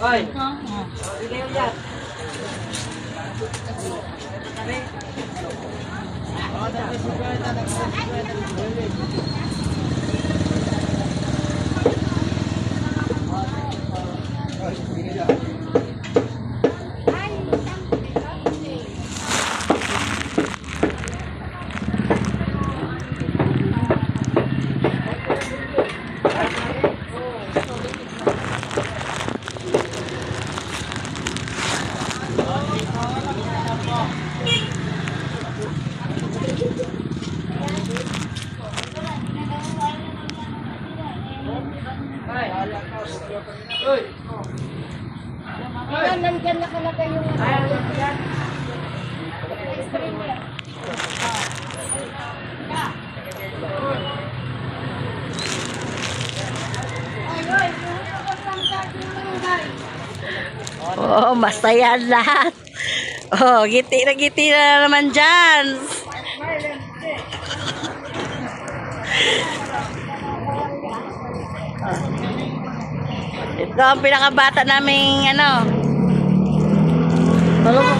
哎，好，好，Ayan, nandyan nakalagay yung lang guys. Oh, masaya lahat. Oh, giti na giti na naman dyan. Oh. Ito ang pinakabata naming ano. Tulog.